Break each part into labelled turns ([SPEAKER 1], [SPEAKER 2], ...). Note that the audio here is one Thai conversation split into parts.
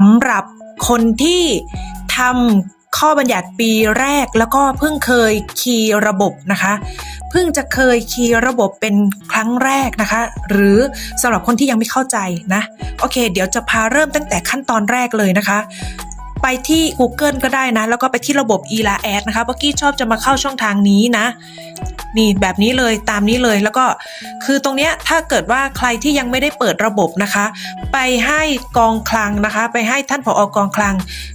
[SPEAKER 1] สำหรับคนที่ทำข้อบัญญัติปีแรกแล้วก็เพิ่งเคยคีย์ระบบนะคะ เพิ่งจะเคยคีย์ระบบเป็นครั้งแรกนะคะ หรือสำหรับคนที่ยังไม่เข้าใจนะ โอเค เดี๋ยวจะพาเริ่มตั้งแต่ขั้นตอนแรกเลยนะคะ ไปที่ Google ก็ได้นะ แล้วก็ไปที่ระบบ e l a a d นะคะเมื่อกี้ชอบจะมาเข้าช่องทางนี้นะ นี่แบบนี้เลยตามนี้เลยแล้วก็คือตรงเนี้ยถ้าเกิดว่าใครที่ยังไม่ได้เปิดระบบนะคะ ไปให้กองคลังนะคะ ไปให้ท่านผออกองคลัง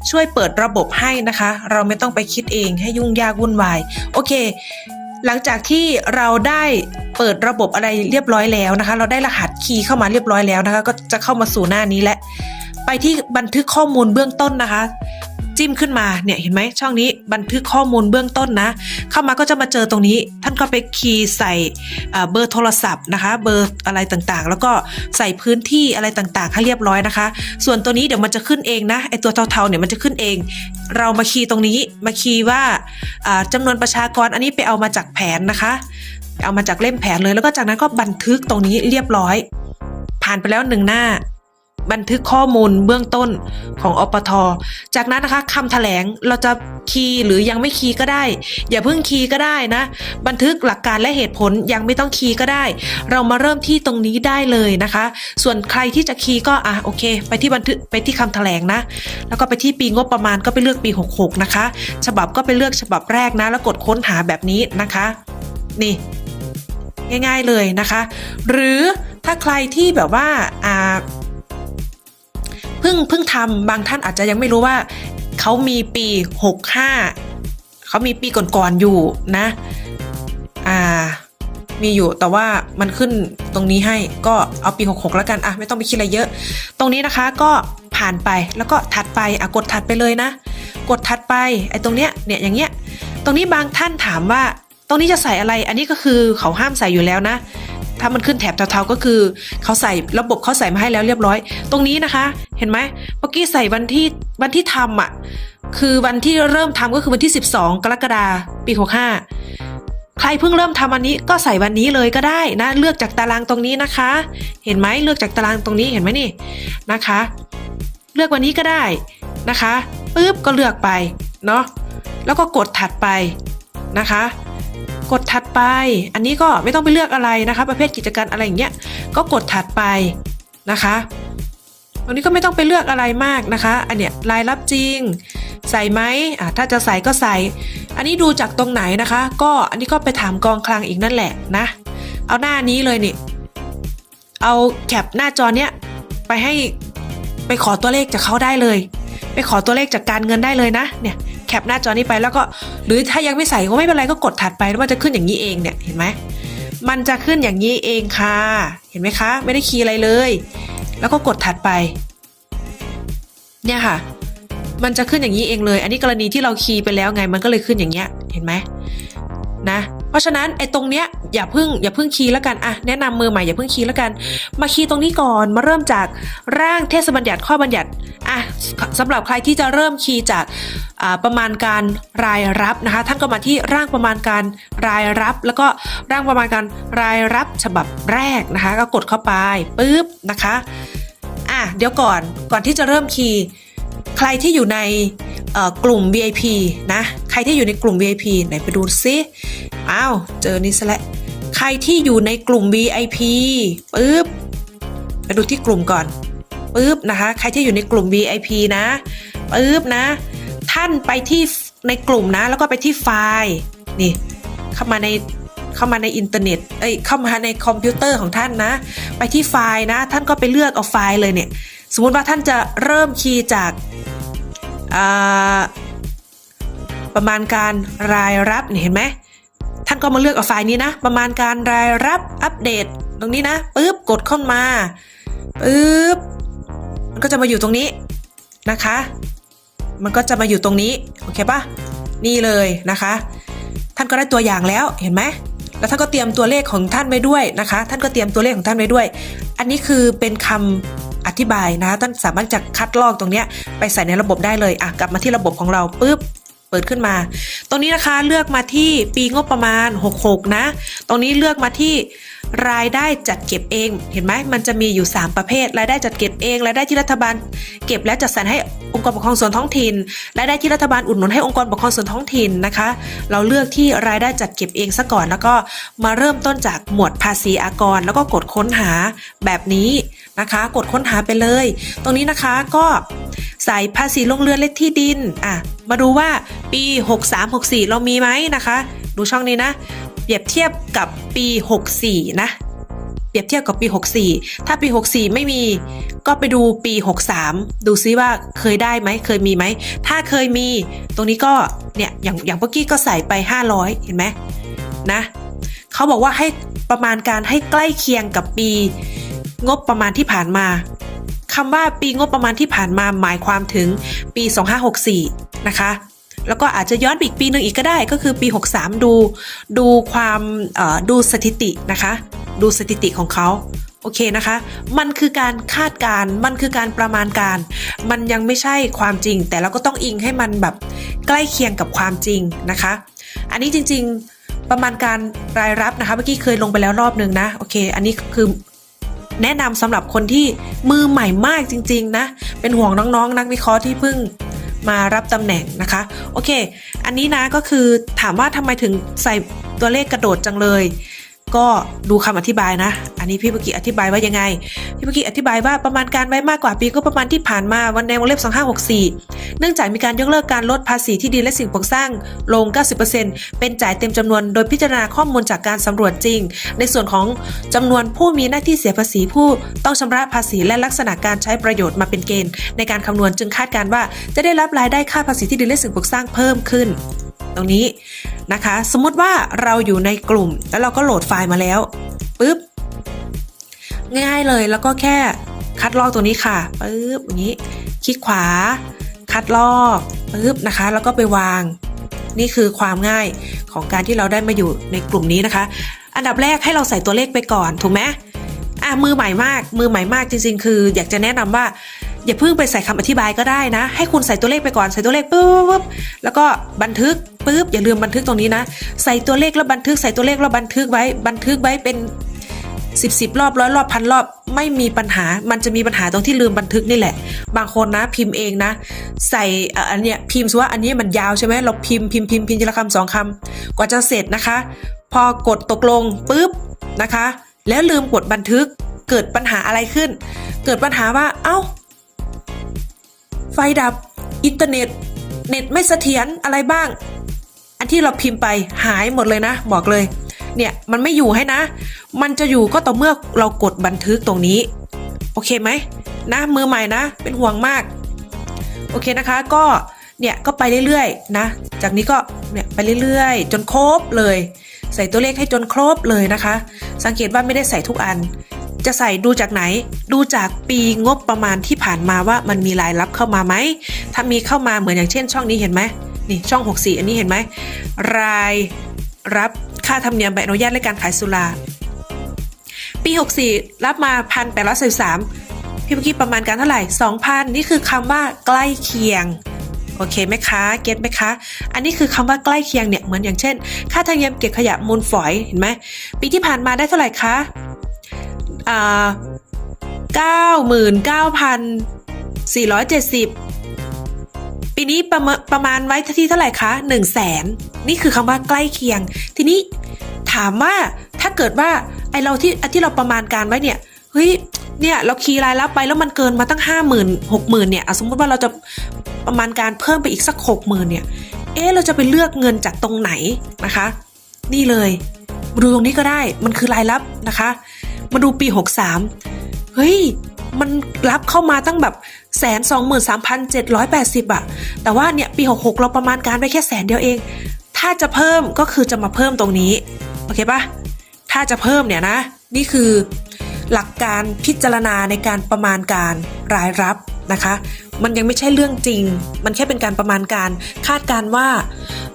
[SPEAKER 1] ช่วยเปิดระบบให้นะคะ เราไม่ต้องไปคิดเองให้ยุ่งยากวุ่นวายโอเคหลังจากที่เราได้เปิดระบบอะไรเรียบร้อยแล้วนะคะ เราได้รหัสคีย์เข้ามาเรียบร้อยแล้วนะคะ ก็จะเข้ามาสู่หน้านี้และ ที่บันทึกข้อมูลเบื้องต้นนะคะ จิ้มขึ้นมาเนี่ยเห็นไหมช่องนี้บันทึกข้อมูลเบื้องต้นนะ เข้ามาก็จะมาเจอตรงนี้ ท่านก็ไปคีย์ใส่เบอร์โทรศัพท์นะคะ เบอร์อะไรต่างๆ แล้วก็ใส่พื้นที่อะไรต่างๆ ให้เรียบร้อยนะคะ ส่วนตัวนี้เดี๋ยวมันจะขึ้นเองนะไอตัวเทาๆเนี่ยมันจะขึ้นเอง เรามาคีย์ตรงนี้มาคีย์ว่าอ่าจำนวนประชากรอันนี้ไปเอามาจากแผนนะคะ เอามาจากเล่มแผนเลยแล้วก็จากนั้นก็บันทึกตรงนี้เรียบร้อย ผ่านไปแล้วหนึ่งหน้า บันทึกข้อมูลเบื้องต้นของอปท จากนั้นนะคะคำแถลงเราจะคีย์หรือยังไม่คีย์ก็ได้ อย่าเพิ่งคีย์ก็ได้นะ บันทึกหลักการและเหตุผลยังไม่ต้องคีย์ก็ได้ เรามาเริ่มที่ตรงนี้ได้เลยนะคะ ส่วนใครที่จะคีย์ก็อะโอเค ไปที่บันทึกไปที่คำแถลงนะ แล้วก็ไปที่ปีงบประมาณก็ไปเลือกปี 66 นะคะ ฉบับก็ไปเลือกฉบับแรกนะ แล้วกดค้นหาแบบนี้นะคะ นี่ง่าย ๆเลยนะคะ หรือถ้าใครที่แบบว่าอ่า เพิ่งเพิ่งทำบางท่านอาจจะยังไม่รู้ว่าเขามีปี 65เขามีปีก่อนๆอยู่นะ อ่า มีอยู่แต่ว่ามันขึ้นตรงนี้ให้ก็เอาปี 66 แล้วกันอะไม่ต้องไปคิดอะไรเยอะ ตรงนี้นะคะก็ผ่านไปแล้วก็ถัดไปอะกดถัดไปเลยนะ กดถัดไปไอ้ตรงเนี้ยเนี่ยอย่างเงี้ย ตรงนี้บางท่านถามว่า ตรงนี้จะใส่อะไร อันนี้ก็คือเขาห้ามใส่อยู่แล้วนะ ถ้ามันขึ้นแถบเทาๆก็คือเขาใส่ระบบเขาใส่มาให้แล้วเรียบร้อย ตรงนี้นะคะ เห็นไหมเมื่อกี้ใส่วันที่วันที่ทำอะคือวันที่เริ่มทำก็คือวันที่ 12 กรกฎาคมปี65ใครเพิ่งเริ่มทำอันนี้ก็ใส่วันนี้เลยก็ได้นะ เลือกจากตารางตรงนี้นะคะ เห็นไหมเลือกจากตารางตรงนี้เห็นไหมนี่นะคะ เลือกวันนี้ก็ได้นะคะปุ๊บก็เลือกไปเนาะแล้วก็กดถัดไปนะคะ กดถัดไป อันนี้ก็ไม่ต้องไปเลือกอะไรนะคะ ประเภทกิจการอะไรอย่างเงี้ย ก็กดถัดไปนะคะตรงนี้ก็ไม่ต้องไปเลือกอะไรมากนะคะ อันเนี้ยรายรับจริง ใส่ไหมอะถ้าจะใส่ก็ใส่ อันนี้ดูจากตรงไหนนะคะ ก็อันนี้ก็ไปถามกองคลังอีกนั่นแหละนะ เอาหน้านี้เลยนี่ เอาแคปหน้าจอเนี้ยไปให้ไปขอตัวเลขจากเขาได้เลย ไปขอตัวเลขจากการเงินได้เลยนะ เนี่ย แคปหน้าจอนี้ไปแล้วก็หรือถ้ายังไม่ใส่ก็ไม่เป็นไรก็กดถัดไปแล้วมันจะขึ้นอย่างนี้เองเนี่ยเห็นไหมมันจะขึ้นอย่างนี้เองค่ะ เห็นไหมคะ ไม่ได้คีย์อะไรเลย แล้วก็กดถัดไป เนี่ยค่ะ มันจะขึ้นอย่างนี้เองเลย อันนี้กรณีที่เราคีย์ไปแล้วไงมันก็เลยขึ้นอย่างเงี้ย เห็นไหมนะ เพราะฉะนั้นไอ้ตรงเนี้ยอย่าพึ่งอย่าพึ่งคีย์แล้วกันอะแนะนำมือใหม่อย่าพึ่งคีย์แล้วกัน มาคีย์ตรงนี้ก่อนมาเริ่มจากร่างเทศบัญญัติข้อบัญญัติอะสำหรับใครที่จะเริ่มคีย์จากประมาณการรายรับนะคะท่านก็มาที่ร่างประมาณการรายรับ แล้วก็ร่างประมาณการรายรับฉบับแรกนะคะ ก็กดเข้าไปปุ๊บนะคะอะเดี๋ยวก่อนก่อนที่จะเริ่มคีย์ใครที่อยู่ใน กลุ่ม VIP นะ ใครที่อยู่ในกลุ่ม VIP ไหนไปดูซิอ้าวเจอนี่ซะแล้วใครที่อยู่ในกลุ่ม VIP ปุ๊บไปดูที่กลุ่มก่อนปุ๊บนะคะ ใครที่อยู่ในกลุ่ม VIP นะปุ๊บนะ ท่านไปที่ในกลุ่มนะ แล้วก็ไปที่ไฟล์นี่เข้ามาในเข้ามาในอินเทอร์เน็ต เอ้ย เข้ามาในคอมพิวเตอร์ของท่านนะ ไปที่ไฟล์นะ ท่านก็ไปเลือกเอาไฟล์เลยเนี่ย สมมุติว่าท่านจะเริ่มคีย์จาก ประมาณการรายรับเห็นไหมท่านก็มาเลือกเอาไฟล์นี้นะ ประมาณการรายรับอัปเดตตรงนี้นะปุ๊บกดเข้ามาปุ๊บมันก็จะมาอยู่ตรงนี้นะคะ มันก็จะมาอยู่ตรงนี้โอเคปะนี่เลยนะคะ ท่านก็ได้ตัวอย่างแล้วเห็นไหมแล้วท่านก็เตรียมตัวเลขของท่านไว้ด้วยนะคะ ท่านก็เตรียมตัวเลขของท่านไว้ด้วย อันนี้คือเป็นคำ อธิบายนะท่านสามารถจะคัดลอกตรงเนี้ยไปใส่ในระบบได้เลยอะกลับมาที่ระบบของเราปุ๊บเปิดขึ้นมา ตรงนี้นะคะเลือกมาที่ปีงบประมาณ 66 นะ ตรงนี้เลือกมาที่ รายได้จัดเก็บเอง เห็นไหมมันจะมีอยู่ 3 ประเภท รายได้จัดเก็บเอง รายได้ที่รัฐบาล เก็บและจัดสรรให้องค์กรปกครองส่วนท้องถิ่น รายได้ที่รัฐบาลอุดหนุนให้องค์กรปกครองส่วนท้องถิ่นนะคะ เราเลือกที่รายได้จัดเก็บเองซะก่อน แล้วก็มาเริ่มต้นจากหมวดภาษีอากร แล้วก็กดค้นหาแบบนี้นะคะ กดค้นหาไปเลย ตรงนี้นะคะก็ใส่ภาษีลงเรือนและที่ดินอะมาดูว่าปี 63-64 เรามีไหมนะคะ ดูช่องนี้นะ เปรียบเทียบกับปี 64 นะ เปรียบเทียบกับปี 64 ถ้าปี 64 ไม่มีก็ไปดูปี 63 ดูซิว่าเคยได้ไหมเคยมีไหม ถ้าเคยมีตรงนี้ก็เนี่ยอย่างอย่างเมื่อกี้ก็ใส่ไป 500 เห็นไหมนะเขาบอกว่าให้ประมาณการให้ใกล้เคียงกับปีงบประมาณที่ผ่านมาคำว่าปีงบประมาณที่ผ่านมาหมายความถึงปี 2564 นะคะ แล้วก็อาจจะย้อนไปอีกปีหนึ่งอีกก็ได้ก็คือปี 63 ดูดูความดูสถิตินะคะ ดูสถิติของเขาโอเคนะคะ มันคือการคาดการ์มันคือการประมาณการ มันยังไม่ใช่ความจริง แต่เราก็ต้องอิงให้มันแบบใกล้เคียงกับความจริงนะคะ อันนี้จริงๆประมาณการรายรับนะคะเมื่อกี้เคยลงไปแล้วรอบนึงนะโอเค อันนี้คือแนะนำสำหรับคนที่มือใหม่มากจริง ๆ นะ เป็นห่วงน้องๆ นักวิเคราะห์ที่เพิ่ง มารับตำแหน่งนะคะ โอเค อันนี้นะก็คือถามว่าทำไมถึงใส่ตัวเลขกระโดดจังเลย ก็ดูคำอธิบายนะ อันนี้พี่เมื่อกี้อธิบายว่ายังไง พี่เมื่อกี้อธิบายว่าประมาณการไว้มากกว่าปีก็ประมาณที่ผ่านมาวันในวงเล็บ 2564 เนื่องจากมีการยกเลิกการลดภาษีที่ดินและสิ่งปลูกสร้างลง 90%เป็นจ่ายเต็มจำนวนโดยพิจารณาข้อมูลจากการสำรวจจริง ในส่วนของจำนวนผู้มีหน้าที่เสียภาษีผู้ต้องชำระภาษีและลักษณะการใช้ประโยชน์มาเป็นเกณฑ์ ในการคำนวณจึงคาดการว่าจะได้รับรายได้ค่าภาษีที่ดินและสิ่งปลูกสร้างเพิ่มขึ้น ตรงนี้นะคะ สมมติว่าเราอยู่ในกลุ่ม แล้วเราก็โหลดไฟล์มาแล้วปุ๊บง่ายๆเลยแล้วก็แค่คัดลอกตัวนี้ค่ะปุ๊บอย่างนี้คลิกขวา คัดลอกปุ๊บนะคะ แล้วก็ไปวาง นี่คือความง่ายของการที่เราได้มาอยู่ในกลุ่มนี้นะคะ อันดับแรกให้เราใส่ตัวเลขไปก่อนถูกไหมอะมือใหม่มาก มือใหม่มากจริงๆ คือ อยากจะแนะนำว่า อย่าเพิ่งไปใส่คำอธิบายก็ได้นะ ให้คุณใส่ตัวเลขไปก่อนใส่ตัวเลขปุ๊บปุ๊บแล้วก็บันทึกปุ๊บอย่าลืมบันทึกตรงนี้นะ ใส่ตัวเลขแล้วบันทึกใส่ตัวเลขแล้วบันทึกไว้ บันทึกไว้เป็นสิบสิบรอบร้อยรอบพันรอบไม่มีปัญหา มันจะมีปัญหาตรงที่ลืมบันทึกนี่แหละ บางคนนะพิมพ์เองนะ ใส่อันเนี้ยพิมพ์ว่าอันนี้มันยาวใช่ไหมเราพิมพ์พิมพ์พิมพ์พิมพ์ทีละคำสองคำกว่าจะเสร็จนะคะ พอกดตกลงปุ๊บนะคะ แล้วลืมกดบันทึกเกิดปัญหาอะไรขึ้น เกิดปัญหาว่าเอ้า ไฟดับ อินเทอร์เน็ต เน็ตไม่เสถียรอะไรบ้าง อันที่เราพิมพ์ไปหายหมดเลยนะ บอกเลย เนี่ยมันไม่อยู่ให้นะ มันจะอยู่ก็ต่อเมื่อเรากดบันทึกตรงนี้ โอเคไหมนะมือใหม่นะ เป็นห่วงมาก โอเคนะคะก็เนี่ยก็ไปเรื่อยๆนะ จากนี้ก็เนี่ยไปเรื่อยๆ จนครบเลย ใส่ตัวเลขให้จนครบเลยนะคะ สังเกตว่าไม่ได้ใส่ทุกอัน จะใส่ดูจากไหน ดูจากปีงบประมาณที่ผ่านมาว่ามันมีรายรับเข้ามาไหม ถ้ามีเข้ามาเหมือนอย่างเช่น ช่องนี้เห็นไหมนี่ช่อง 64 อันนี้เห็นไหม รายรับค่าธรรมเนียมใบอนุญาตและการขายสุรา ปี 64 รับมา1,833พี่เมื่อกี้ประมาณการเท่าไหร่ 2,000 นี่คือคำว่าใกล้เคียงโอเคไหมคะ เก็ตไหมคะ อันนี้คือคำว่าใกล้เคียงเนี่ย เหมือนอย่างเช่น ค่าธรรมเนียมเก็บขยะมูลฝอย เห็นไหม ปีที่ผ่านมาได้เท่าไหร่คะ อ่าเก้าหมื่นเก้าพันสี่ร้อยเจ็ดสิบปีนี้ประมาณประมาณไว้ที่เท่าไหร่คะหนึ่งแสนนี่คือคำว่าใกล้เคียง ทีนี้ถามว่าถ้าเกิดว่าไอเราที่ที่เราประมาณการไว้เนี่ยเฮ้ยเนี่ยเราคีย์รายรับไปแล้วมันเกินมาตั้งห้าหมื่นหกหมื่นเนี่ยสมมติว่าเราจะประมาณการเพิ่มไปอีกสักหกหมื่นเนี่ย เอ๊ะเราจะไปเลือกเงินจากตรงไหนนะคะ นี่เลยดูตรงนี้ก็ได้มันคือรายรับนะคะ มาดูปี 63 เฮ้ย มันรับเข้ามาตั้งแบบแสนสองหมื่นสามพันเจ็ดร้อยแปดสิบอะแต่ว่าเนี่ยปี 66 เราประมาณการไปแค่แสนเดียวเอง ถ้าจะเพิ่มก็คือจะมาเพิ่มตรงนี้ โอเคปะถ้าจะเพิ่มเนี่ยนะ นี่คือหลักการพิจารณาในการประมาณการรายรับนะคะ มันยังไม่ใช่เรื่องจริง มันแค่เป็นการประมาณการ คาดการว่า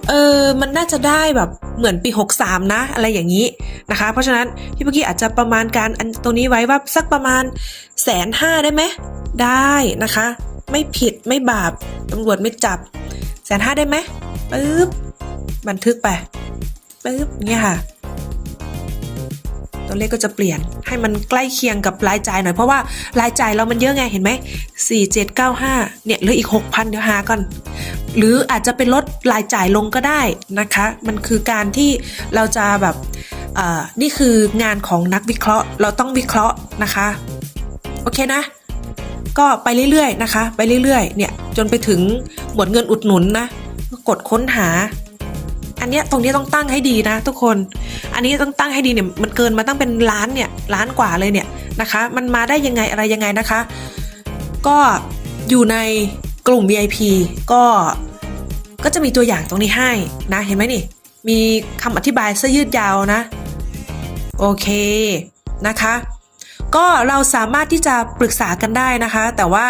[SPEAKER 1] เออ มันน่าจะได้แบบเหมือนปี 63 นะ อะไรอย่างนี้นะคะ เพราะฉะนั้นพี่เมื่อกี้อาจจะประมาณการอันตรงนี้ไว้ว่าสักประมาณแสนห้าได้ไหม ได้นะคะ ไม่ผิดไม่บาปตำรวจไม่จับแสนห้าได้ไหมปึ๊บบันทึกไปปึ๊บเนี่ยค่ะ ตัวเลขก็จะเปลี่ยนให้มันใกล้เคียงกับรายจ่ายหน่อยเพราะว่ารายจ่ายเรามันเยอะไงเห็นไหมสี่เจ็ดเก้าห้าเนี่ยเหลืออีกหกพันเดี๋ยวหาก่อน หรืออาจจะเป็นลดรายจ่ายลงก็ได้นะคะ มันคือการที่เราจะแบบอ่อนี่คืองานของนักวิเคราะห์ เราต้องวิเคราะห์นะคะ โอเคนะ ก็ไปเรื่อยๆนะคะ ไปเรื่อยๆเนี่ยจนไปถึงหมวดเงินอุดหนุนนะกดค้นหา อันเนี้ยตรงนี้ต้องตั้งให้ดีนะ ทุกคน อันนี้ต้องตั้งให้ดีเนี่ยมันเกินมาตั้งเป็นล้านเนี่ยล้านกว่าเลยเนี่ยนะคะ มันมาได้ยังไงอะไรยังไงนะคะ ก็อยู่ในกลุ่ม VIP ก็ก็จะมีตัวอย่างตรงนี้ให้นะเห็นไหมนี่ มีคำอธิบายซะยืดยาวนะ โอเคนะคะ ก็เราสามารถที่จะปรึกษากันได้นะคะ แต่ว่า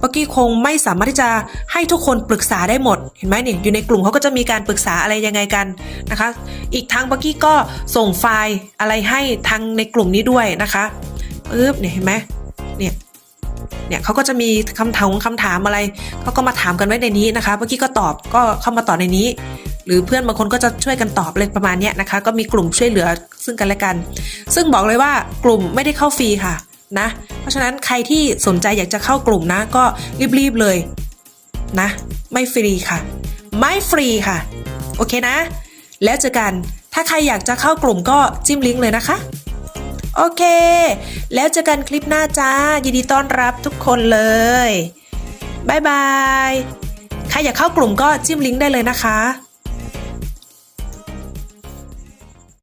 [SPEAKER 1] ปักกี้คงไม่สามารถที่จะให้ทุกคนปรึกษาได้หมด เห็นไหมเนี่ยอยู่ในกลุ่มเขาก็จะมีการปรึกษาอะไรยังไงกันนะคะ อีกทั้งปักกี้ก็ส่งไฟล์อะไรให้ทางในกลุ่มนี้ด้วยนะคะปึ๊บเนี่ยเห็นไหมเนี่ยเนี่ยเขาก็จะมีคำถามคำถามอะไรเขาก็มาถามกันไว้ในนี้นะคะเมื่อกี้ก็ตอบก็เข้ามาตอบในนี้ หรือเพื่อนบางคนก็จะช่วยกันตอบอะไรประมาณนี้นะคะ ก็มีกลุ่มช่วยเหลือซึ่งกันและกัน ซึ่งบอกเลยว่ากลุ่มไม่ได้เข้าฟรีค่ะนะ เพราะฉะนั้นใครที่สนใจอยากจะเข้ากลุ่มนะ ก็รีบๆเลยนะ ไม่ฟรีค่ะ ไม่ฟรีค่ะ โอเคนะ แล้วเจอกันถ้าใครอยากจะเข้ากลุ่มก็จิ้มลิงก์เลยนะคะ โอเค แล้วเจอกันคลิปหน้าจ้า ยินดีต้อนรับทุกคนเลยบายบาย ใครอยากเข้ากลุ่มก็จิ้มลิงก์ได้เลยนะคะ